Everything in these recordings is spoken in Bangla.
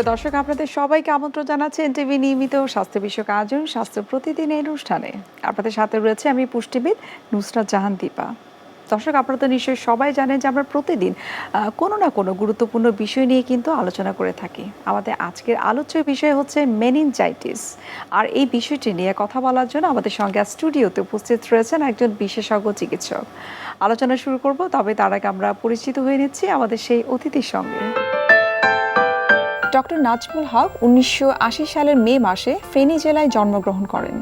সুপ্রিয় দর্শক, আপনাদের সবাইকে আমন্ত্রণ জানাচ্ছি টিভি নিয়মিত স্বাস্থ্য বিষয়ক আয়োজন, স্বাস্থ্য প্রতিদিন এই অনুষ্ঠানে। আপনাদের সাথে রয়েছে আমি পুষ্টিবিদ নুসরাত জাহান দীপা। দর্শক, আপনারা তো নিশ্চয়ই সবাই জানেন যে আমরা প্রতিদিন কোনো না কোনো গুরুত্বপূর্ণ বিষয় নিয়ে কিন্তু আলোচনা করে থাকি। আমাদের আজকের আলোচ্য বিষয় হচ্ছে মেনিনজাইটিস আর এই বিষয়টি নিয়ে কথা বলার জন্য আমাদের সঙ্গে স্টুডিওতে উপস্থিত রয়েছেন একজন বিশেষজ্ঞ চিকিৎসক। আলোচনা শুরু করব, তবে তার আগে আমরা পরিচিত হয়ে নিচ্ছি আমাদের সেই অতিথির সঙ্গে। ডক্টর নাজমুল হক উনিশশো আশি সালের মে মাসে ফেনী জেলায় জন্মগ্রহণ করেন।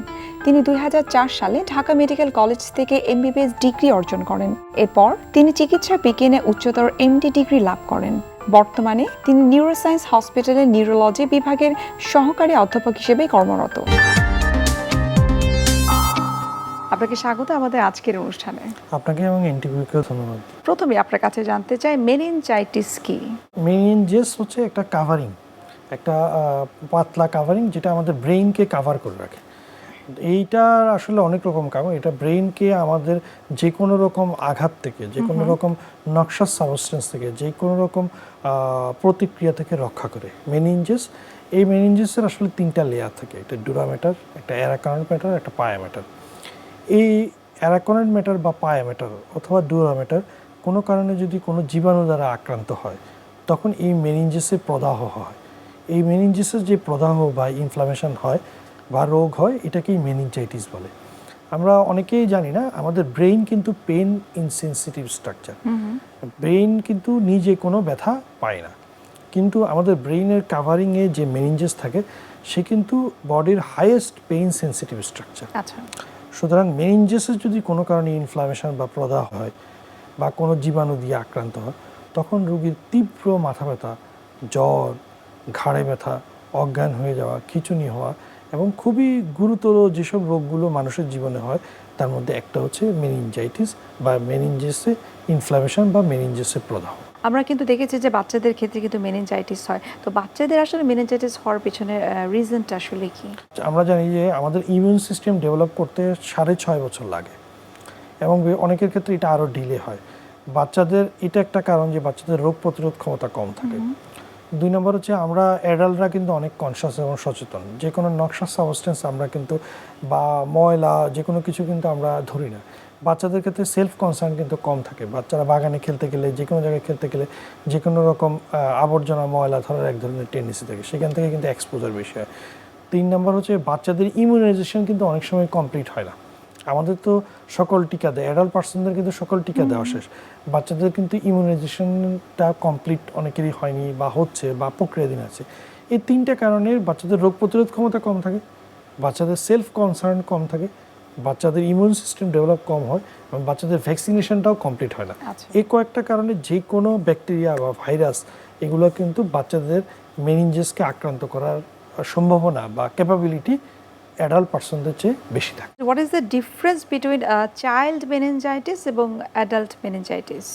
তিনি দুই হাজার চার সালে ঢাকা মেডিকেল কলেজ থেকে এমবিবিএস ডিগ্রি অর্জন করেন। এরপর তিনি চিকিৎসা বিজ্ঞানে উচ্চতর এমডি ডিগ্রি লাভ করেন। বর্তমানে তিনি নিউরোসায়েন্স হসপিটালের নিউরোলজি বিভাগের সহকারী অধ্যাপক হিসেবে কর্মরত। আপনাকে স্বাগত আমাদের আজকের অনুষ্ঠানে। আপনাকে এবং এনটিভিকেও ধন্যবাদ। প্রথমে আপনার কাছে জানতে চাই মেনিনজাইটিস কি? মেনিনজেস হচ্ছে একটা কাভারিং একটা পাতলা কাভারিং যেটা আমাদের ব্রেইনকে কাভার করে রাখে। এইটার আসলে অনেক রকম কারণ এটা ব্রেইনকে আমাদের যে কোনো রকম আঘাত থেকে যে কোনো রকম নকশা সাবস্টেন্স থেকে যে কোনো রকম প্রতিক্রিয়া থেকে রক্ষা করে। মেনিনজেস এই মেনিনজেসের আসলে তিনটা লেয়ার থাকে একটা ডুরামেটার একটা অ্যারাকানট ম্যাটার একটা পায়ামেটার এই অ্যারাকনেট ম্যাটার বা পায়ামেটার অথবা ডুরামেটার কোনো কারণে যদি কোনো জীবাণু দ্বারা আক্রান্ত হয় তখন এই মেনিনজেসের প্রদাহ হয়। এই মেনিনজেসের যে প্রদাহ বা ইনফ্লামেশন হয় বা রোগ হয় এটাকেই মেনিনজাইটিস বলে। আমরা অনেকেই জানি না আমাদের ব্রেইন কিন্তু পেন ইনসেন্সিটিভ স্ট্রাকচার ব্রেইন কিন্তু নিজে কোনো ব্যথা পায় না। কিন্তু আমাদের ব্রেইনের কাভারিংয়ে যে মেনিনজেস থাকে সে কিন্তু বডির হাইয়েস্ট পেইন সেন্সিটিভ স্ট্রাকচার আচ্ছা। সুতরাং মেনিনজেসের যদি কোনো কারণে ইনফ্লামেশন বা প্রদাহ হয় বা কোনো জীবাণু দিয়ে আক্রান্ত হয়, তখন রোগীর তীব্র মাথা ব্যথা, জ্বর, ঘাড়ে ব্যথা, অজ্ঞান হয়ে যাওয়া, খিচুনি হওয়া এবং খুবই গুরুতর যেসব রোগগুলো মানুষের জীবনে হয়, তার মধ্যে একটা হচ্ছে মেনিনজাইটিস বা মেনিনজেসে ইনফ্লামেশন বা মেনিনজেসে প্রদাহ। আমরা কিন্তু দেখেছি যে বাচ্চাদের ক্ষেত্রে কিন্তু মেনিনজাইটিস হয়। তো বাচ্চাদের আসলে মেনিনজাইটিস হওয়ার পিছনে রিজনটা আসলে কি? আমরা জানি যে আমাদের ইমিউন সিস্টেম ডেভেলপ করতে সাড়ে ছয় বছর লাগে এবং অনেকের ক্ষেত্রে এটা আরও ডিলে হয়। বাচ্চাদের এটা একটা কারণ যে বাচ্চাদের রোগ প্রতিরোধ ক্ষমতা কম থাকে। দুই নম্বর হচ্ছে আমরা অ্যাডাল্টরা কিন্তু অনেক কনসাস এবং সচেতন। যে কোনো নকশা সাবস্টেন্স আমরা কিন্তু বা ময়লা যে কোনো কিছু কিন্তু আমরা ধরি না। বাচ্চাদের ক্ষেত্রে সেলফ কনসার্ন কিন্তু কম থাকে। বাচ্চারা বাগানে খেলতে গেলে যে কোনো জায়গায় খেলতে গেলে যে কোনো রকম আবর্জনা ময়লা ধরার এক ধরনের টেন্ডেন্সি থাকে। সেখান থেকে কিন্তু এক্সপোজার বেশি হয়। তিন নম্বর হচ্ছে বাচ্চাদের ইমিউনাইজেশন কিন্তু অনেক সময় কমপ্লিট হয় না। আমাদের তো সকল টিকা দেয় অ্যাডাল্ট পার্সনদের কিন্তু সকল টিকা দেওয়া শেষ। বাচ্চাদের কিন্তু ইমিউনাইজেশনটা কমপ্লিট অনেকেরই হয়নি বা হচ্ছে বা প্রক্রিয়াধীন আছে। এই তিনটা কারণে বাচ্চাদের রোগ প্রতিরোধ ক্ষমতা কম থাকে বাচ্চাদের সেলফ কনসার্ন কম থাকে। বাচ্চাদের ইমিউন সিস্টেম ডেভেলপ কম হয় এবং বাচ্চাদের ভ্যাকসিনেশনটাও কমপ্লিট হয় না। আচ্ছা। এই কয়েকটা কারণে যে কোনো ব্যাকটেরিয়া বা ভাইরাস এগুলো কিন্তু বাচ্চাদের মেনিনজেসকে আক্রান্ত করার সম্ভাবনা বা ক্যাপাবিলিটি অ্যাডাল্ট পার্সনদের চেয়ে বেশি থাকে। What is the difference between child meningitis এবং অ্যাডাল্ট মেনিনজাইটিস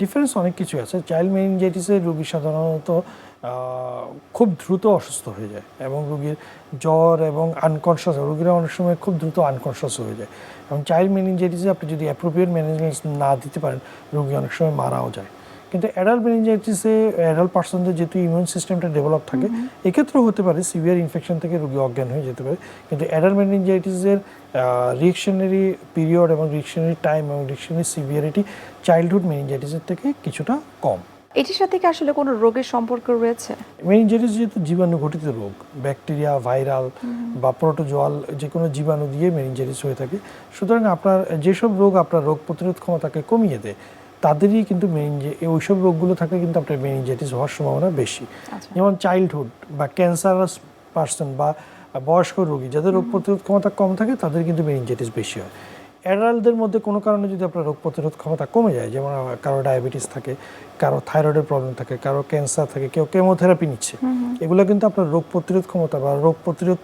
ডিফারেন্স অনেক কিছু আছে। চাইল্ড মেনিনজাইটিসের রোগী সাধারণত খুব দ্রুত অসুস্থ হয়ে যায় এবং রোগীর জ্বর এবং আনকনশাস রোগীরা অনেক সময় খুব দ্রুত আনকনশাস হয়ে যায়। এবং চাইল্ড মেনিনজাইটিসে আপনি যদি অ্যাপ্রোপ্রিয়েট ম্যানেজমেন্ট না দিতে পারেন রোগী অনেক সময় মারাও যায়। কিন্তু অ্যাডাল্ট মেনিনজাইটিসে অ্যাডাল্ট পার্সনদের যেহেতু ইমিউন সিস্টেমটা ডেভেলপ থাকে এক্ষেত্রেও হতে পারে সিভিয়ার ইনফেকশন থেকে রোগী অজ্ঞান হয়ে যেতে পারে। কিন্তু অ্যাডাল্ট মেনিনজাইটিসের রিয়েকশনারি পিরিয়ড এবং রিয়েকশনারি টাইম এবং রিয়েকশনারি সিভিয়ারিটি চাইল্ডহুড মেনিনজাইটিসের থেকে কিছুটা কম। এটির সাথে কি আসলে কোনো রোগের সম্পর্ক রয়েছে? মেনিনজাইটিস যেহেতু জীবাণু ঘটিত রোগ ব্যাকটেরিয়া ভাইরাল বা প্রোটোজোয়াল যে কোনো জীবাণু দিয়ে মেনিনজাইটিস হয়ে থাকে। সুতরাং আপনার যেসব রোগ আপনার রোগ প্রতিরোধ ক্ষমতাকে কমিয়ে দেয় তাদেরই কিন্তু মেনিনজে ওইসব রোগগুলো থাকলে কিন্তু আপনার মেনিনজাইটিস হওয়ার সম্ভাবনা বেশি। আচ্ছা। যেমন চাইল্ডহুড বা ক্যান্সারাস পার্সন বা বয়স্ক রোগী যাদের রোগ প্রতিরোধ ক্ষমতা কম থাকে তাদের কিন্তু মেনিনজাইটিস বেশি হয়। অ্যাডাল্টদের মধ্যে কোনো কারণে যদি আপনার রোগ প্রতিরোধ ক্ষমতা কমে যায় যেমন কারও ডায়াবেটিস থাকে কারও থাইরয়েডের প্রবলেম থাকে কারও ক্যান্সার থাকে কেউ কেমোথেরাপি নিচ্ছে এগুলো কিন্তু আপনার রোগ প্রতিরোধ ক্ষমতা বা রোগ প্রতিরোধ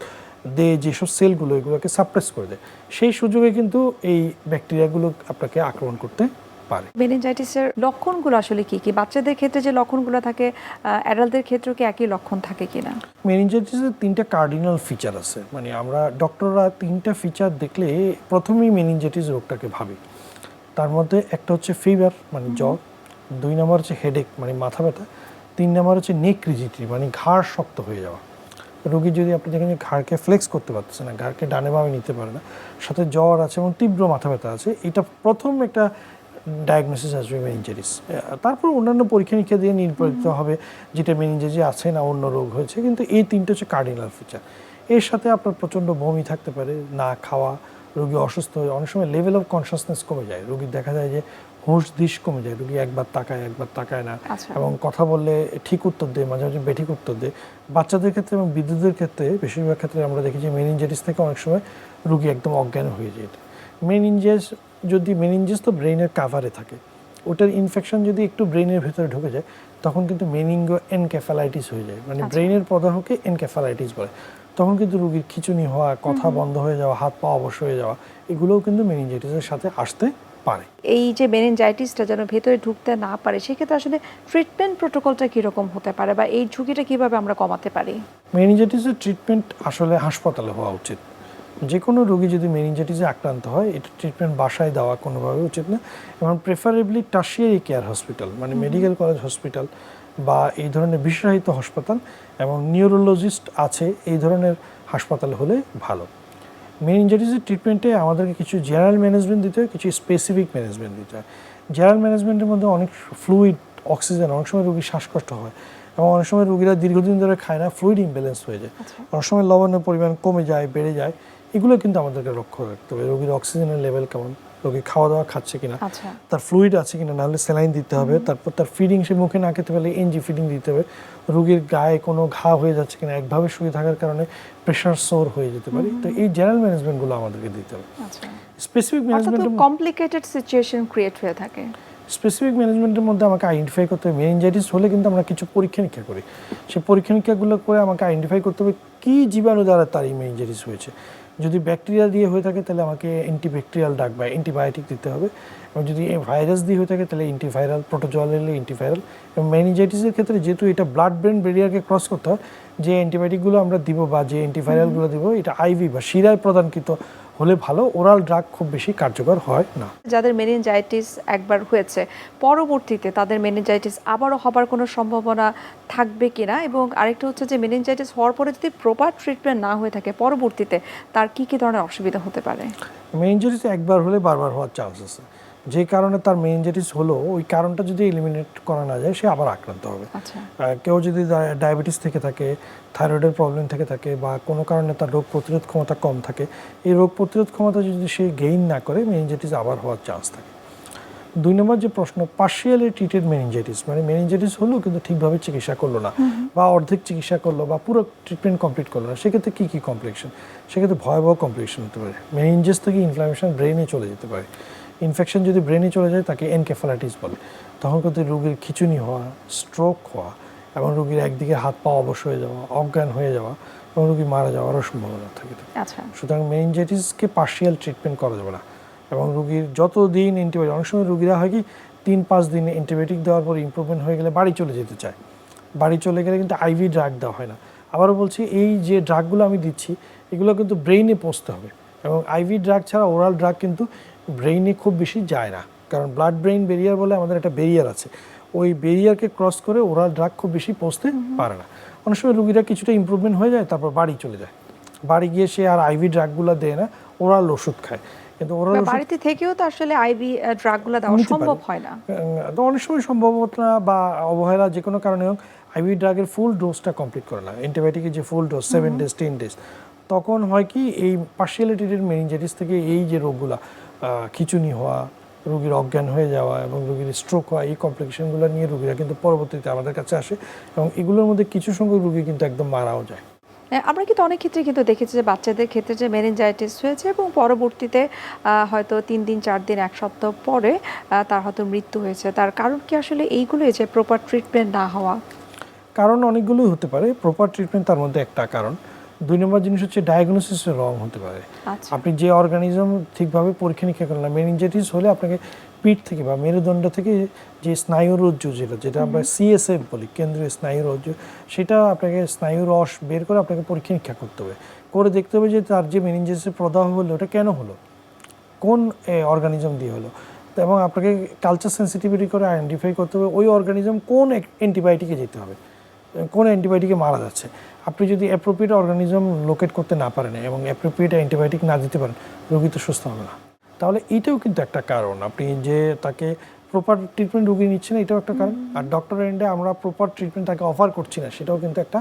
দিয়ে যেসব সেলগুলো এগুলোকে সাপ্রেস করে দেয় সেই সুযোগে কিন্তু এই ব্যাকটেরিয়াগুলো আপনাকে আক্রমণ করতে পারে। মেনিনজাইটিসের লক্ষণগুলো আসলে কি কি? বাচ্চাদের ক্ষেত্রে যে লক্ষণগুলো থাকে অ্যাডাল্টদের ক্ষেত্রেও কি একই লক্ষণ থাকে কিনা? মেনিনজাইটিসের তিনটা কার্ডিনাল ফিচার আছে। মানে আমরা ডক্টররা তিনটা ফিচার দেখলে প্রথমেই মেনিনজাইটিস রোগটাকে ভাবি। তার মধ্যে একটা হচ্ছে ফিভার মানে জ্বর। দুই নম্বর হচ্ছে হেডেক মানে মাথা ব্যথা। তিন নম্বর হচ্ছে নেক রিজিটি মানে ঘাড় শক্ত হয়ে যাওয়া। রোগী যদি আপনি দেখেন যে ঘাড়কে ফ্লেক্স করতে পারতেছে না ঘাড়কে ডানে বামে নিতে পারে না সাথে জ্বর আছে এবং তীব্র মাথা ব্যথা আছে এটা প্রথম একটা ডায়াগনোসিস আসবে মেনিঞ্জারিস তারপর অন্যান্য পরীক্ষা নিরীক্ষা দিয়ে নির্ধারিত হবে যেটা মেনিঞ্জারি আছে না অন্য রোগ হয়েছে কিন্তু এই তিনটে হচ্ছে কার্ডিনাল ফিচার এর সাথে আপনার প্রচণ্ড বমি থাকতে পারে না খাওয়া রোগী অসুস্থ হয়ে অনেক সময় লেভেল অফ কনসিয়াসনেস কমে যায়। রোগীর দেখা যায় যে হুঁশ দিশ কমে যায় রোগী একবার তাকায় একবার তাকায় না। আচ্ছা। এবং কথা বললে ঠিক উত্তর দেয় মাঝে মাঝে বেঠিক উত্তর দেয়। বাচ্চাদের ক্ষেত্রে এবং বিদ্যুতের ক্ষেত্রে বেশিরভাগ ক্ষেত্রে আমরা দেখি যে মেনিনজাইটিস থেকে অনেক সময় রুগী একদম অজ্ঞান হয়ে যায়। মেনিনজেস যদি মেনিনজেস তো ব্রেনের কাভারে থাকে ওটার ইনফেকশন যদি একটু ব্রেনের ভেতরে ঢুকে যায় তখন কিন্তু মেনিঙ্গো এনকেফালাইটিস হয়ে যায়। মানে। ব্রেনের প্রদাহকে এনকেফালাইটিস বলে। তখন কিন্তু রুগীর খিচুনি হওয়া কথা বন্ধ হয়ে যাওয়া হাত পা অবশ হয়ে যাওয়া এগুলোও কিন্তু মেনিনজাইটিসের সাথে আসতে পারে। এই যে মেনিনজাইটিসটা যেন ভেতরে ঢুকতে না পারে সেক্ষেত্রে আসলে ট্রিটমেন্ট প্রোটোকলটা কীরকম হতে পারে বা এই ঝুঁকিটা কীভাবে আমরা কমাতে পারি? মেনিনজাইটিসের ট্রিটমেন্ট আসলে হাসপাতালে হওয়া উচিত। যে কোনো রোগী যদি মেনিনজাইটিসে আক্রান্ত হয় এটা ট্রিটমেন্ট বাসায় দেওয়া কোনোভাবে উচিত না। এবং প্রেফারেবলি টার্সিয়ারি কেয়ার হসপিটাল মানে মেডিকেল কলেজ হসপিটাল বা এই ধরনের বিশেষায়িত হাসপাতাল এবং নিউরোলজিস্ট আছে এই ধরনের হাসপাতাল হলে ভালো। মেনিনজাইটিসের ট্রিটমেন্টে আমাদেরকে কিছু জেনারেল ম্যানেজমেন্ট দিতে হয় কিছু স্পেসিফিক ম্যানেজমেন্ট দিতে হয়। জেনারেল ম্যানেজমেন্টের মধ্যে অনেক ফ্লুইড অক্সিজেন অনেক সময় রোগীর শ্বাসকষ্ট হয় এবং অনেক সময় রোগীরা দীর্ঘদিন ধরে খায় না ফ্লুইড ইমব্যালেন্স হয়ে যায়। আচ্ছা। অনেক সময় লবণের পরিমাণ কমে যায় বেড়ে যায় এগুলো কিন্তু আমাদেরকে লক্ষ্য রাখতে হবে। রোগীর অক্সিজেনের লেভেল কেমন? রোগী খাওয়া দাওয়া খাচ্ছে কিনা? আচ্ছা। তার ফ্লুইড আছে কিনা? নাহলে স্যালাইন দিতে হবে। তারপর তার ফিডিং সে মুখে না খেতে পারলে এনজি ফিডিং দিতে হবে। রোগীর গায়ে কোনো ঘা হয়ে যাচ্ছে কিনা একভাবে শুয়ে থাকার কারণে প্রেশার সোর হয়ে যেতে পারে। তো এই জেনারেল ম্যানেজমেন্টগুলো আমাদেরকে দিতে হবে। স্পেসিফিক অর্থাৎ ম্যানেজমেন্টের কমপ্লিকেটেড সিচুয়েশন ক্রিয়েট হয়ে থাকে। স্পেসিফিক ম্যানেজমেন্টের মধ্যে আমাকে আইডেন্টিফাই করতে হবে। মেনিনজাইটিস হলে কিন্তু আমরা কিছু পরীক্ষা নিরীক্ষা করি। সেই পরীক্ষা নিরীক্ষাগুলো করে আমাকে আইডেন্টিফাই করতে হবে কী জীবাণু দ্বারা তার এই মেনিনজাইটিস হয়েছে। যদি ব্যাকটেরিয়া দিয়ে হয়ে থাকে তাহলে আমাকে অ্যান্টিব্যাকটেরিয়াল ডাক বা অ্যান্টিবায়োটিক দিতে হবে। এবং যদি ভাইরাস দিয়ে হয়ে থাকে তাহলে অ্যান্টিভাইরাল প্রোটোজল এলে অ্যান্টিভাইরাল এবং ম্যানিজাইটিসের ক্ষেত্রে যেহেতু এটা ব্লাড ব্রেন ব্যারিয়ারকে ক্রস করতে হয় যে অ্যান্টিবায়োটিকগুলো আমরা দিব বা যে অ্যান্টিভাইরালগুলো দিব এটা আইভি বা শিরায় প্রদানকৃত হলে ভালো ওরাল ড্রাগ খুব বেশি কার্যকর হয় না। যাদের মেনিনজাইটিস একবার হয়েছে পরবর্তীতে তাদের মেনিনজাইটিস আবারও হবার কোনো সম্ভাবনা থাকবে কি না এবং আরেকটা হচ্ছে যে মেনিনজাইটিস হওয়ার পরে যদি প্রপার ট্রিটমেন্ট না হয়ে থাকে পরবর্তীতে তার কি কি ধরনের অসুবিধা হতে পারে? মেনিনজাইটিস একবার হলে বারবার হওয়ার চান্স আছে। যে কারণে তার মেনিনজাইটিস হলো ওই কারণটা যদি এলিমিনেট করা না যায় সে আবার আক্রান্ত হবে। আচ্ছা। কেউ যদি ডায়াবেটিস থেকে থাকে থাইরয়েডের প্রবলেম থেকে থাকে বা কোনো কারণে তার রোগ প্রতিরোধ ক্ষমতা কম থাকে এই রোগ প্রতিরোধ ক্ষমতা যদি সে গেইন না করে মেনিনজাইটিস আবার হওয়ার চান্স থাকে। দুই নম্বর যে প্রশ্ন পার্শিয়ালি ট্রিটেড মেনিনজাইটিস মানে মেনিনজাইটিস হলো কিন্তু ঠিকভাবে চিকিৎসা করল না বা অর্ধেক চিকিৎসা করল বা পুরো ট্রিটমেন্ট কমপ্লিট করল না সেক্ষেত্রে কী কী কমপ্লিকেশন সেক্ষেত্রে ভয়াবহ কমপ্লিকেশন হতে পারে। মেনিনজেস থেকে ইনফ্লামেশন ব্রেনে চলে যেতে পারে। ইনফেকশন যদি ব্রেনে চলে যায় তাকে এনকেফালাইটিস বলে। তখন কিন্তু রোগীর খিচুনি হওয়া স্ট্রোক হওয়া এবং রোগীর একদিকে হাত পা অবশ হয়ে যাওয়া অজ্ঞান হয়ে যাওয়া এবং রোগী মারা যাওয়ারও সম্ভাবনা থাকে। আচ্ছা। সুতরাং মেনিনজাইটিসকে পার্শিয়াল ট্রিটমেন্ট করা যাবে না এবং রোগীর যত দিন অ্যান্টিবায়োটিক অনেক সময় রোগীরা হয় কি তিন পাঁচ দিন অ্যান্টিবায়োটিক দেওয়ার পর ইমপ্রুভমেন্ট হয়ে গেলে বাড়ি চলে যেতে চায়। বাড়ি চলে গেলে কিন্তু আইভি ড্রাগ দেওয়া হয় না। আবারও বলছি এই যে ড্রাগগুলো আমি দিচ্ছি এগুলো কিন্তু ব্রেইনে পৌঁছতে হবে এবং আইভি ড্রাগ ছাড়া ওরাল ড্রাগ কিন্তু ব্রেইনে খুব বেশি যায় না। কারণ ব্লাড ব্রেইন বেরিয়ার বলে আমাদের একটা বেরিয়ার আছে। ওই বেরিয়ারকে ক্রস করে ওরাল ড্রাগ খুব বেশি পৌঁছতে পারে না। অনেক সময় রুগীরা কিছুটা ইমপ্রুভমেন্ট হয়ে যায় তারপর বাড়ি চলে যায়। বাড়ি গিয়ে সে আর আইভি ড্রাগগুলো দেয় না ওরাল ওষুধ খায়। কিন্তু ওরাল বাড়িতে থেকেও তো আসলে আইভি ড্রাগগুলো দেওয়া সম্ভব হয় না। তো অনেক সময় সম্ভবত বা অবহেলা যে কোনো কারণে হোক আইভি ড্রাগের ফুল ডোজটা কমপ্লিট করে না। অ্যান্টিবায়োটিকের যে full dose seven days ten days তখন হয় কি এই পার্সিয়ালিটির মেনিনজাইটিস থেকে এই যে রোগগুলা খিচুনি হওয়া রোগীর অজ্ঞান হয়ে যাওয়া এবং রোগীর স্ট্রোক হওয়া এই কমপ্লিকেশনগুলো নিয়ে রোগীরা কিন্তু পরবর্তীতে আমাদের কাছে আসে এবং এগুলোর মধ্যে কিছু সংখ্যক রোগী কিন্তু একদম মারাও যায়। হ্যাঁ, আমরা কিন্তু অনেক ক্ষেত্রে কিন্তু দেখেছি যে বাচ্চাদের ক্ষেত্রে যে মেনিনজাইটিস হয়েছে এবং পরবর্তীতে হয়তো তিন দিন চার দিন এক সপ্তাহ পরে তার হয়তো মৃত্যু হয়েছে। তার কারণ কি আসলে এইগুলোই যে প্রপার ট্রিটমেন্ট না হওয়া? কারণ অনেকগুলোই হতে পারে। প্রপার ট্রিটমেন্ট তার মধ্যে একটা কারণ। দুই নম্বর জিনিস হচ্ছে ডায়াগনোসিস রং হতে পারে। আচ্ছা। আপনি যে অর্গানিজম ঠিকভাবে পরীক্ষা নিরীক্ষা করেন না মেনিনজাইটিস হলে আপনাকে পিঠ থেকে বা মেরুদণ্ড থেকে যে স্নায়ুরজ্জু যেটা যেটা আমরা সিএসএফ বলি কেন্দ্রীয় স্নায়ুরজ্জু সেটা আপনাকে স্নায়ু রস বের করে আপনাকে পরীক্ষা নিরীক্ষা করতে হবে। করে দেখতে হবে যে তার যে মেনিনজাইটিসের প্রদাহ হলো ওটা কেন হলো? কোন অর্গানিজম দিয়ে হলো? এবং আপনাকে কালচার সেন্সিটিভিটি করে আইডেন্টিফাই করতে হবে ওই অর্গানিজম কোন অ্যান্টিবায়োটিকে যেতে হবে? কোন অ্যান্টিবায়োটিকে মারা যাচ্ছে। আপনি যদি অ্যাপ্রোপ্রিয়েট অর্গানিজম লোকেট করতে না পারেন এবং অ্যাপ্রোপ্রিয়েট অ্যান্টিবায়োটিক না দিতে পারেন, রোগী তো সুস্থ হবে না। তাহলে এটাও কিন্তু একটা কারণ। আপনি যে তাকে প্রপার ট্রিটমেন্ট রুগী নিচ্ছে না, এটাও একটা কারণ। আর ডক্টর এন্ডে আমরা প্রপার ট্রিটমেন্ট তাকে অফার করছি না, সেটাও কিন্তু একটা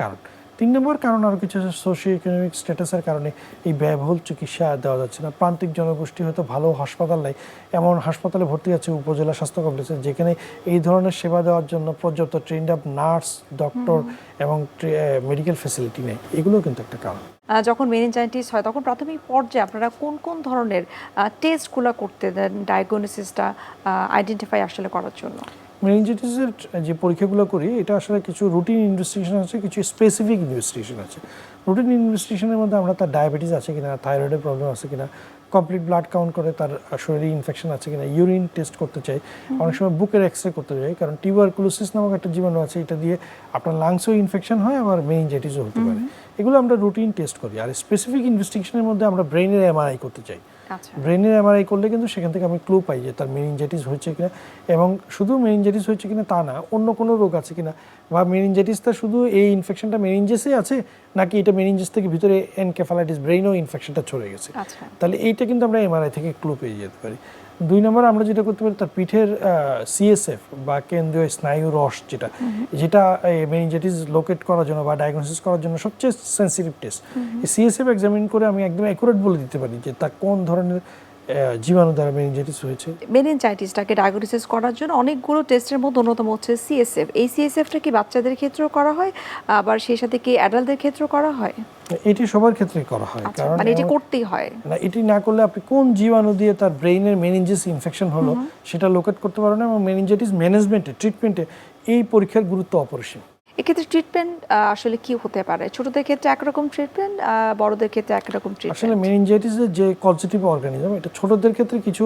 কারণ। তিন নম্বর কারণ আরও কিছু সোশিও ইকোনমিক স্ট্যাটাসের কারণে এই ব্যয়বহুল চিকিৎসা দেওয়া যাচ্ছে না। প্রান্তিক জনগোষ্ঠী হয়তো ভালো হাসপাতাল নেই এমন হাসপাতালে ভর্তি আছে উপজেলা স্বাস্থ্য কমপ্লেক্সে যেখানে এই ধরনের সেবা দেওয়ার জন্য পর্যাপ্ত ট্রেন্ড আপ নার্স ডক্টর এবং মেডিকেল ফেসিলিটি নেই। এগুলোও কিন্তু একটা কারণ। যখন মেনিনজাইটিস হয় তখন প্রাথমিক পর্যায়ে আপনারা কোন কোন ধরনের টেস্টগুলো করতে দেন ডায়াগনোসিসটা আইডেন্টিফাই আসলে করার জন্য? মেনিনজাইটিসের যে পরীক্ষাগুলো করি এটা আসলে কিছু রুটিন ইনভেস্টিগেশন আছে কিছু স্পেসিফিক ইনভেস্টিগেশন আছে। রুটিন ইনভেস্টিগেশনের মধ্যে আমরা তার ডায়াবেটিস আছে কিনা থাইরয়েডের প্রবলেম আছে কিনা কমপ্লিট ব্লাড কাউন্ট করে তার শরীরে ইনফেকশন আছে কিনা ইউরিন টেস্ট করতে চাই। অনেক সময় বুকের এক্স রে করতে চাই কারণ টিউবারকুলোসিস নামক একটা জীবাণু আছে এটা দিয়ে আপনার লাংসও ইনফেকশন হয় আবার মেনিনজাইটিসও হতে পারে। এগুলো আমরা রুটিন টেস্ট করি আর স্পেসিফিক ইনভেস্টিগেশনের মধ্যে আমরা ব্রেনের এমআরআই করতে চাই। ব্রেনের এমআরআই করলে কিন্তু সেখান থেকে আমি ক্লু পাই যে তার মেনিনজাইটিস হয়েছে কিনা এবং শুধু মেনিনজাইটিস হয়েছে কিনা তা না অন্য কোনো রোগ আছে কিনা বা মেনিনজাইটিসটা শুধু এই ইনফেকশনটা মেনিনজেসে আছে নাকি এটা মেনিনজেস থেকে ভিতরে এনকেফালাইটিস ব্রেইনও ইনফেকশনটা চলে গেছে? আচ্ছা। তাহলে এইটা কিন্তু আমরা এমআরআই থেকে ক্লু পেয়ে যেতে পারি। দুই নম্বর আমরা যেটা করতে পারি তার পিঠের সিএসএফ বা কেন্দ্রীয় স্নায়ু রস যেটা যেটা মেনিজাইটিস লোকেট করার জন্য বা ডায়াগনোসিস করার জন্য সবচেয়ে সেন্সিটিভ টেস্ট সিএসএফ এক্সামিন করে আমি একদম অ্যাকুরেট বলে দিতে পারি যে তা কোন ধরনের জীবাণু দ্বারা মেনিনজাইটিস হয়েছে। মেনিনজাইটিসটাকে ডায়াগনোসিস করার জন্য অনেকগুলো টেস্টের মধ্যে অন্যতম হচ্ছে সিএসএফ এই সিএসএফটা কি বাচ্চাদের ক্ষেত্রেও করা হয় আবার সেই সাথে কি অ্যাডাল্টদের ক্ষেত্রেও করা হয়? এটি সবার ক্ষেত্রেই করা হয় আচ্ছা কারণ মানে এটি করতেই হয়। না এটি না করলে আপনি কোন জীবাণু দিয়ে তার ব্রেইনের মেনিনজেস ইনফেকশন হলো সেটা লোকেট করতে পারেন এবং মেনিনজাইটিস ম্যানেজমেন্টে ট্রিটমেন্টে এই পরীক্ষার গুরুত্ব অপরিসীম। এক্ষেত্রে ট্রিটমেন্ট আসলে কি হতে পারে? ছোটদের ক্ষেত্রে একরকম ট্রিটমেন্ট বড়দের ক্ষেত্রে একরকম আসলে ট্রিটমেন্ট মেনিনজাইটিসের যে কনজিটিভ অর্গানিজম এটা ছোটদের ক্ষেত্রে কিছু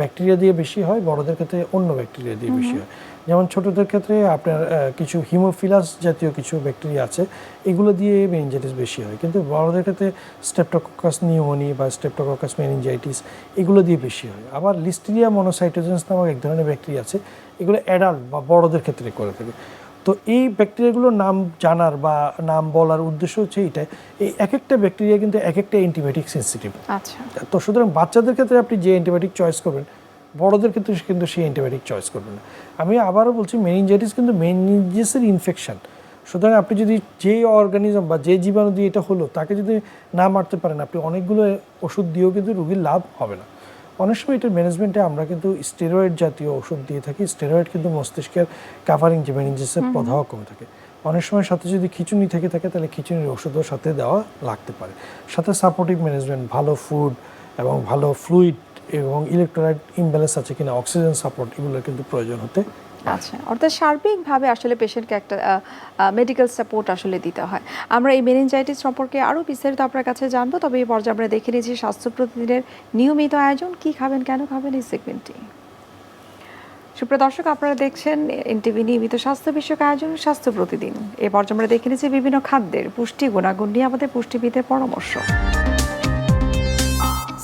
ব্যাকটেরিয়া দিয়ে বেশি হয় বড়দের ক্ষেত্রে অন্য ব্যাকটেরিয়া দিয়ে বেশি হয়। যেমন ছোটদের ক্ষেত্রে আপনার কিছু হিমোফিলাস জাতীয় কিছু ব্যাকটেরিয়া আছে এগুলো দিয়ে মেনিনজাইটিস বেশি হয়। কিন্তু বড়দের ক্ষেত্রে স্টেপটোককাস নিউমোনি বা স্টেপটোককাস মেনিনজাইটিস এগুলো দিয়ে বেশি হয়। আবার লিস্টেরিয়া মনোসাইটোজেন্স নামক এক ধরনের ব্যাকটেরিয়া আছে এগুলো অ্যাডাল্ট বা বড়দের ক্ষেত্রে করে থাকে। তো এই ব্যাকটেরিয়াগুলোর নাম জানার বা নাম বলার উদ্দেশ্য হচ্ছে এইটাই। এই এক একটা ব্যাকটেরিয়া কিন্তু এক একটা অ্যান্টিবায়োটিক সেন্সিটিভ আচ্ছা। তো সুতরাং বাচ্চাদের ক্ষেত্রে আপনি যে অ্যান্টিবায়োটিক চয়েস করবেন বড়দের ক্ষেত্রে কিন্তু সেই অ্যান্টিবায়োটিক চয়েস করবেন না। আমি আবারও বলছি মেনিনজাইটিস কিন্তু মেনিনজেসের ইনফেকশন সুতরাং আপনি যদি যে অর্গানিজম বা যে জীবাণু দিয়ে এটা হলো তাকে যদি না মারতে পারেন আপনি অনেকগুলো ওষুধ দিয়েও কিন্তু রুগীর লাভ হবে না। অনেক সময় এটার ম্যানেজমেন্টে আমরা কিন্তু স্টেরয়েড জাতীয় ওষুধ দিয়ে থাকি। স্টেরয়েড কিন্তু মস্তিষ্কের কাভারিং যে মেনিনজেসের প্রধাও কমে থাকে। অনেক সময় সাথে যদি খিচুনি থেকে থাকে তাহলে খিচুনির ওষুধও সাথে দেওয়া লাগতে পারে। সাথে সাপোর্টিভ ম্যানেজমেন্ট ভালো ফুড এবং ভালো ফ্লুইড এবং ইলেকট্রোলাইট ইমব্যালেন্স আছে কিনা অক্সিজেন সাপোর্ট এগুলোর কিন্তু প্রয়োজন হতে আচ্ছা অর্থাৎ সার্বিকভাবে আসলে পেশেন্টকে একটা মেডিকেল সাপোর্ট আসলে দিতে হয়। আমরা এই মেনিনজাইটিস সম্পর্কে আরও বিস্তারিত আপনার কাছে জানব, তবে এই পর্যায়ে আমরা দেখে নিয়েছি স্বাস্থ্য প্রতিদিনের নিয়মিত আয়োজন, কি খাবেন, কেন খাবেন এই সেগমেন্টটি সুপ্রিয় দর্শক, আপনারা দেখছেন এনটিভি নিয়মিত স্বাস্থ্য বিষয়ক আয়োজন, স্বাস্থ্য প্রতিদিন। এই পর্যায়ে আমরা দেখে নিয়েছি বিভিন্ন খাদ্যের পুষ্টি গুণাগুণ নিয়ে আমাদের পুষ্টিবিদের পরামর্শ।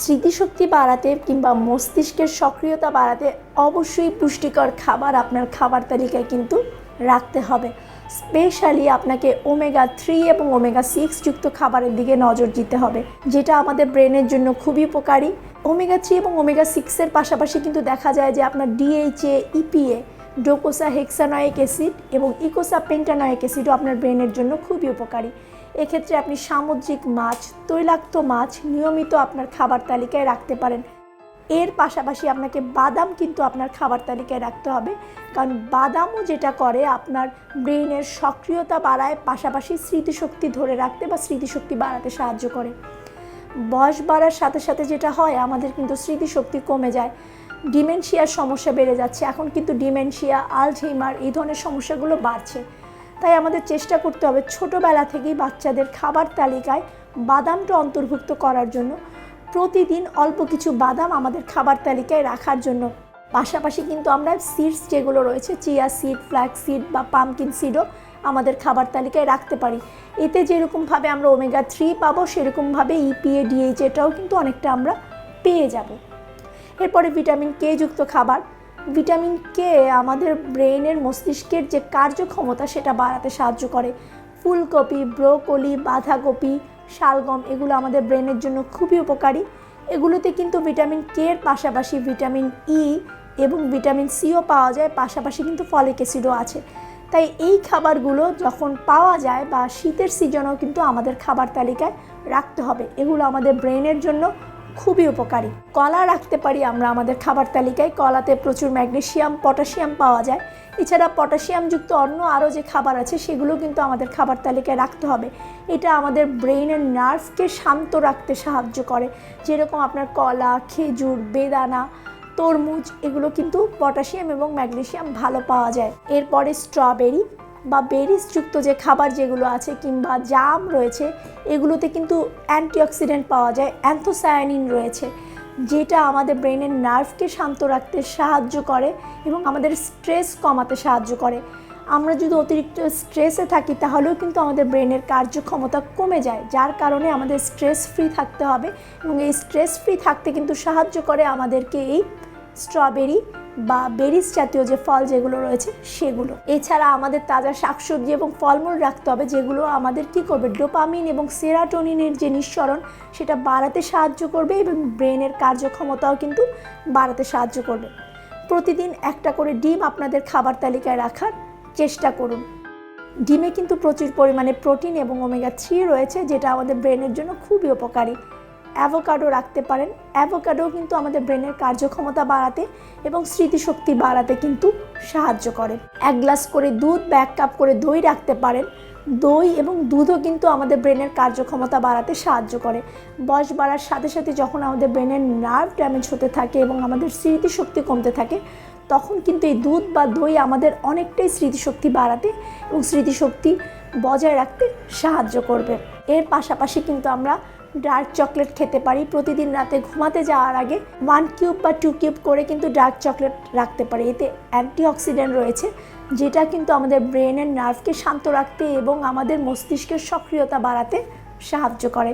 স্মৃতিশক্তি বাড়াতে কিংবা মস্তিষ্কের সক্রিয়তা বাড়াতে অবশ্যই পুষ্টিকর খাবার আপনার খাবার তালিকায় কিন্তু রাখতে হবে। স্পেশালি আপনাকে ওমেগা থ্রি এবং ওমেগা সিক্স যুক্ত খাবারের দিকে নজর দিতে হবে, যেটা আমাদের ব্রেনের জন্য খুবই উপকারী। ওমেগা থ্রি এবং ওমেগা সিক্সের পাশাপাশি কিন্তু দেখা যায় যে আপনার DHA EPA docosahexaenoic acid এবং ইকোসা পেন্টানয়েক অ্যাসিডও আপনার ব্রেনের জন্য খুবই উপকারী। এক্ষেত্রে আপনি সামুদ্রিক মাছ, তৈলাক্ত মাছ নিয়মিত আপনার খাবার তালিকায় রাখতে পারেন। এর পাশাপাশি আপনাকে বাদাম কিন্তু আপনার খাবার তালিকায় রাখতে হবে। কারণ বাদামও যেটা করে, আপনার ব্রেইনের সক্রিয়তা বাড়ায়, পাশাপাশি স্মৃতিশক্তি ধরে রাখতে বা স্মৃতিশক্তি বাড়াতে সাহায্য করে। বয়স বাড়ার সাথে সাথে যেটা হয়, আমাদের কিন্তু স্মৃতিশক্তি কমে যায়। ডিমেনশিয়ার সমস্যা বেড়ে যাচ্ছে। এখন কিন্তু ডিমেনশিয়া, আলঝেইমার এই ধরনের সমস্যাগুলো বাড়ছে। তাই আমাদের চেষ্টা করতে হবে ছোটোবেলা থেকেই বাচ্চাদের খাবার তালিকায় বাদামটা অন্তর্ভুক্ত করার জন্য। প্রতিদিন অল্প কিছু বাদাম আমাদের খাবার তালিকায় রাখার জন্য। পাশাপাশি কিন্তু আমরা সিডস যেগুলো রয়েছে চিয়া সিড ফ্ল্যাক্স সিড বা পামকিন সিডও আমাদের খাবার তালিকায় রাখতে পারি। এতে যেরকমভাবে আমরা ওমেগা থ্রি পাবো, সেরকমভাবে ইপিএ ডিএইচ এটাও কিন্তু অনেকটা আমরা পেয়ে যাব। এরপরে ভিটামিন কে যুক্ত খাবার। ভিটামিন কে আমাদের ব্রেনের মস্তিষ্কের যে কার্যক্ষমতা, সেটা বাড়াতে সাহায্য করে। ফুলকপি, ব্রোকলি, বাঁধাকপি, শালগম, এগুলো আমাদের ব্রেনের জন্য খুবই উপকারী। এগুলোতে কিন্তু ভিটামিন কে এর পাশাপাশি ভিটামিন ই এবং ভিটামিন সিও পাওয়া যায়, পাশাপাশি কিন্তু ফলিক অ্যাসিডও আছে। তাই এই খাবারগুলো যখন পাওয়া যায় বা শীতের সিজনেও কিন্তু আমাদের খাবার তালিকায় রাখতে হবে। এগুলো আমাদের ব্রেনের জন্য খুবই উপকারী। কলা রাখতে পারি আমরা আমাদের খাবার তালিকায়। কলাতে প্রচুর ম্যাগনেসিয়াম পটাশিয়াম পাওয়া যায়। এছাড়া পটাশিয়ামযুক্ত অন্য আরও যে খাবার আছে সেগুলো কিন্তু আমাদের খাবার তালিকায় রাখতে হবে। এটা আমাদের ব্রেনের নার্ভকে শান্ত রাখতে সাহায্য করে। যেরকম আপনার কলা, খেজুর, বেদানা, তরমুজ, এগুলো কিন্তু পটাশিয়াম এবং ম্যাগনেসিয়াম ভালো পাওয়া যায়। এরপরে স্ট্রবেরি। বা বেরিজযুক্ত যে খাবার যেগুলো আছে কিংবা জাম রয়েছে, এগুলোতে কিন্তু অ্যান্টিঅক্সিডেন্ট পাওয়া যায়, অ্যান্থোসায়ানিন রয়েছে, যেটা আমাদের ব্রেনের নার্ভকে শান্ত রাখতে সাহায্য করে এবং আমাদের স্ট্রেস কমাতে সাহায্য করে। আমরা যদি অতিরিক্ত স্ট্রেসে থাকি, তাহলেও কিন্তু আমাদের ব্রেনের কার্যক্ষমতা কমে যায়, যার কারণে আমাদের স্ট্রেস ফ্রি থাকতে হবে এবং এই স্ট্রেস ফ্রি থাকতে কিন্তু সাহায্য করে আমাদেরকে এই স্ট্রবেরি বা বেরিজ জাতীয় যে ফল যেগুলো রয়েছে সেগুলো। এছাড়া আমাদের তাজা শাকসবজি এবং ফলমূল রাখতে হবে, যেগুলো আমাদের কী করবে? ডোপামিন এবং সেরাটোনিনের যে নিঃসরণ, সেটা বাড়াতে সাহায্য করবে এবং ব্রেনের কার্যক্ষমতাও কিন্তু বাড়াতে সাহায্য করবে। প্রতিদিন একটা করে ডিম আপনাদের খাবার তালিকায় রাখার চেষ্টা করুন। ডিমে কিন্তু প্রচুর পরিমাণে প্রোটিন এবং ওমেগা থ্রি রয়েছে, যেটা আমাদের ব্রেনের জন্য খুবই উপকারী। অ্যাভোকাডো রাখতে পারেন। অ্যাভোকাডো কিন্তু আমাদের ব্রেনের কার্যক্ষমতা বাড়াতে এবং স্মৃতিশক্তি বাড়াতে কিন্তু সাহায্য করে। এক গ্লাস করে দুধ বা এক কাপ করে দই রাখতে পারেন। দই এবং দুধও কিন্তু আমাদের ব্রেনের কার্যক্ষমতা বাড়াতে সাহায্য করে। বয়স বাড়ার সাথে সাথে যখন আমাদের ব্রেনের নার্ভ ড্যামেজ হতে থাকে এবং আমাদের স্মৃতিশক্তি কমতে থাকে, তখন কিন্তু এই দুধ বা দই আমাদের অনেকটাই স্মৃতিশক্তি বাড়াতে এবং স্মৃতিশক্তি বজায় রাখতে সাহায্য করবে। এর পাশাপাশি কিন্তু আমরা ডার্ক চকলেট খেতে পারি। প্রতিদিন রাতে ঘুমাতে যাওয়ার আগে ওয়ান কিউব বা টু কিউব করে কিন্তু ডার্ক চকলেট রাখতে পারি। এতে অ্যান্টিঅক্সিডেন্ট রয়েছে, যেটা কিন্তু আমাদের ব্রেনের নার্ভকে শান্ত রাখতে এবং আমাদের মস্তিষ্কের সক্রিয়তা বাড়াতে সাহায্য করে।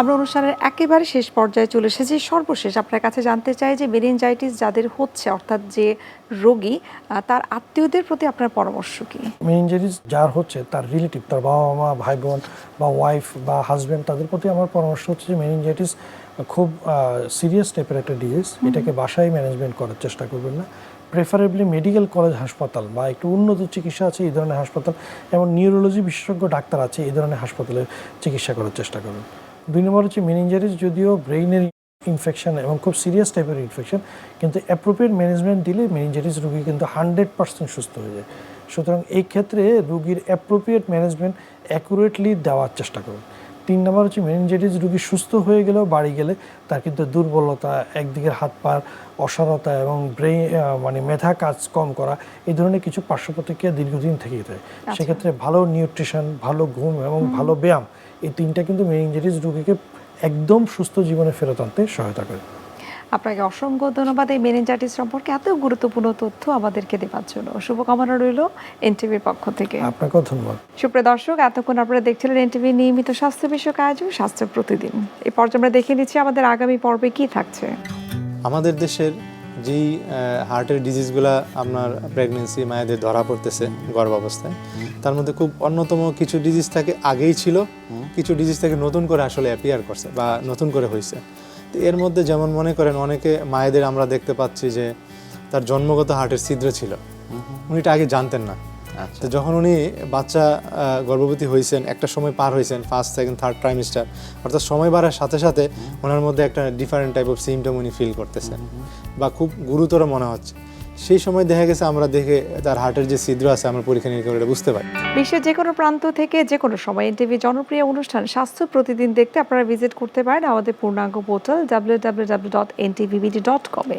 আমরা অনুষ্ঠানের একেবারে শেষ পর্যায়ে চলে এসেছি। সর্বশেষ আপনার কাছে জানতে চাই যে মেনিনজাইটিস যাদের হচ্ছে অর্থাৎ যে রোগী তার আত্মীয়দের প্রতি আপনার পরামর্শ কি? মেনিনজাইটিস যার হচ্ছে তার রিলেটিভ তার বাবা মা ভাই বোন বা ওয়াইফ বা হাজব্যান্ড তাদের প্রতি আমার পরামর্শ হচ্ছে যে মেনিনজাইটিস খুব সিরিয়াস টাইপের একটা ডিজিজ। এটাকে বাসায় ম্যানেজমেন্ট করার চেষ্টা করবেন না। প্রেফারেবলি মেডিকেল কলেজ হাসপাতাল বা একটু উন্নত চিকিৎসা আছে এই ধরনের হাসপাতাল এবং নিউরোলজি বিশেষজ্ঞ ডাক্তার আছে এই ধরনের হাসপাতালে চিকিৎসা করার চেষ্টা করবেন। দুই নম্বর হচ্ছে মেনিনজাইটিস যদিও ব্রেইনের ইনফেকশন এবং খুব সিরিয়াস টাইপের ইনফেকশন কিন্তু অ্যাপ্রোপ্রিয়েট ম্যানেজমেন্ট দিলে মেনিনজাইটিস রুগী কিন্তু হান্ড্রেড পার্সেন্ট সুস্থ হয়ে যায়। সুতরাং এই ক্ষেত্রে রোগীর অ্যাপ্রোপ্রিয়েট ম্যানেজমেন্ট অ্যাকুরেটলি দেওয়ার চেষ্টা করুন। তিন নম্বর হচ্ছে মেনিনজাইটিস রুগী সুস্থ হয়ে গেলেও বাড়ি গেলে তার কিন্তু দুর্বলতা একদিকের হাত পার অসারতা এবং ব্রেইন মানে মেধা কাজ কম করা এই ধরনের কিছু পার্শ্ব প্রতিক্রিয়া দীর্ঘদিন থেকেই থাকে সেক্ষেত্রে ভালো নিউট্রিশন ভালো ঘুম এবং ভালো ব্যায়াম এই তিনটা কিন্তু মেনিনজাইটিস রোগীকে একদম সুস্থ জীবনে ফেরত আনতে সহায়তা করে। আপনাকে অসংখ্য ধন্যবাদ এই মেনিনজাইটিস সম্পর্কে। এত গুরুত্বপূর্ণ তথ্য আমাদেরকে দেওয়ার জন্য। শুভকামনা রইল এনটিভির পক্ষ থেকে। আপনাকেও ধন্যবাদ। সুপ্রিয় দর্শক এতক্ষণ আপনারা দেখছিলেন এনটিভি নিয়মিত স্বাস্থ্য বিষয়ক আয়োজন স্বাস্থ্য প্রতিদিন। এই পর্যায়ে আমরা দেখে নিচ্ছি আমাদের আগামী পর্বে কি থাকছে। আমাদের দেশের যেই হার্টের ডিজিজগুলো আপনার প্রেগনেন্সি মায়েদের ধরা পড়তেছে গর্ভাবস্থায় তার মধ্যে খুব অন্যতম কিছু ডিজিজ থাকে আগেই ছিল কিছু ডিজিজ থেকে নতুন করে আসলে অ্যাপিয়ার করছে বা নতুন করে হয়েছে তো এর মধ্যে যেমন মনে করেন অনেকে মায়েদের আমরা দেখতে পাচ্ছি যে তার জন্মগত হার্টের ছিদ্র ছিল। উনি এটা আগে জানতেন না। তো যখন উনি বাচ্চা গর্ভবতী হয়েছেন একটা সময় পার হয়েছেন ফার্স্ট সেকেন্ড থার্ড ট্রাইমিস্টার অর্থাৎ সময় বাড়ার সাথে সাথে ওনার মধ্যে একটা ডিফারেন্ট টাইপ অফ সিমটম উনি ফিল করতেছেন বা খুব গুরুতর মনে হচ্ছে। সেই সময় দেখা গেছে আমরা দেখে তার হার্টের যে ছিদ্র আছে, আমরা পরীক্ষা নিরীক্ষা করে বুঝতে পারি। বিশ্বের যে কোনো প্রান্ত থেকে যে কোনো সময় এনটিভি জনপ্রিয় অনুষ্ঠান স্বাস্থ্য প্রতিদিন দেখতে আপনারা ভিজিট করতে পারেন আমাদের পূর্ণাঙ্গ portal W W dot dot কমে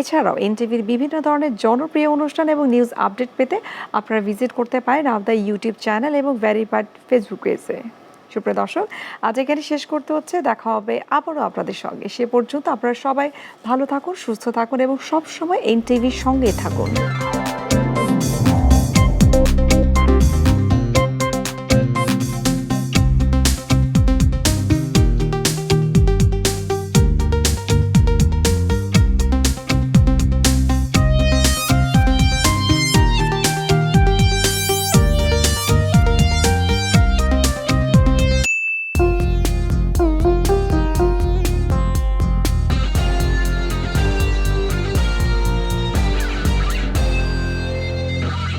এছাড়াও এনটিভির বিভিন্ন ধরনের জনপ্রিয় অনুষ্ঠান এবং নিউজ আপডেট পেতে আপনারা ভিজিট করতে পারেন আমাদের ইউটিউব চ্যানেল এবং ভ্যারিফাইড ফেসবুক পেজে সুপ্রিয় দর্শক, আজ এখানে শেষ করতে হচ্ছে। দেখা হবে আবারও আপনাদের সঙ্গে। সে পর্যন্ত আপনারা সবাই ভালো থাকুন, সুস্থ থাকুন এবং সবসময় এনটিভির সঙ্গে থাকুন।